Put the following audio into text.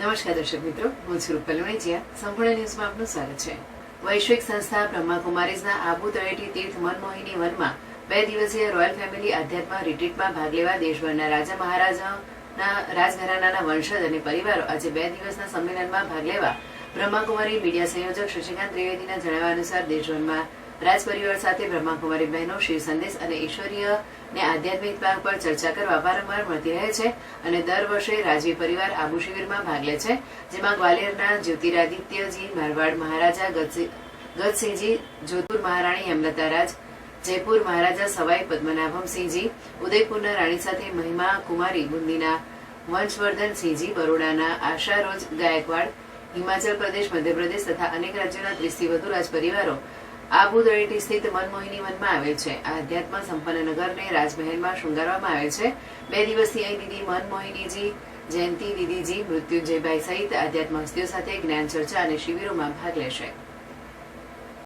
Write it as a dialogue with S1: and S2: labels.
S1: નમસ્કાર દર્શક મિત્રો, હું છું રૂપલ વણેજિયા સંપૂર્ણ ન્યૂઝમાં આપનું સ્વાગત છે. વૈશ્વિક સંસ્થા બ્રહ્માકુમારીઝના આબુ તળેટી તીર્થ મનમોહિની વનમાં બે દિવસીય રોયલ ફેમિલી આધ્યાત્મ રિટ્રીટમાં ભાગ લેવા દેશભરના રાજા મહારાજાના રાજઘરાનાના વંશજ અને પરિવારો આજે બે દિવસના સંમેલનમાં ભાગ લેવા બ્રહ્માકુમારી મીડિયા સંયોજક શશિકાંત ત્રિવેદીના જણાવ્યા અનુસાર દેશભરમાં રાજ સાથે બ્રહ્માકુમારી બહેનો, શિવ સંદેશ અને ઈશ્વરીય ને આધ્યાત્મિક ભાગ પર ચર્ચા કરવા વારંવાર મળતી રહે છે અને દર વર્ષે રાજવી પરિવાર આબુ શિબિરમાં ભાગ લે છે, જેમાં ગ્વાલિયરના જ્યોતિરાદિત્યજી મારવાડ મહારાજા ગજસિંહ- ગજસિંહજી, જોધપુર મહારાણી હેમલતારાજ જયપુર મહારાજા સવાઈ પદ્મનાભમસિંહજી ઉદયપુરના રાણી સાથે મહિમા કુમારી બુંદીના વંશવર્ધનસિંહજી બરોડાના આશારોજ ગાયકવાડ, હિમાચલ પ્રદેશ, મધ્યપ્રદેશ તથા અનેક રાજ્યોના ત્રીસથી વધુ રાજ પરિવારો આબુ તળેટી સ્થિત મનમોહિની વનમાં આવેલ છે. આ અધ્યાત્મ સંપન્ન નગરને રાજમહેલમાં શૃંગારવામાં આવે છે. બે દિવસથી અહીં દીદી મનમોહિનીજી જયંતિ દીદીજી મૃત્યુંજયભાઈ સહિત આધ્યાત્મ હસ્તીઓ સાથે જ્ઞાન ચર્ચા અને શિબિરોમાં ભાગ લેશે.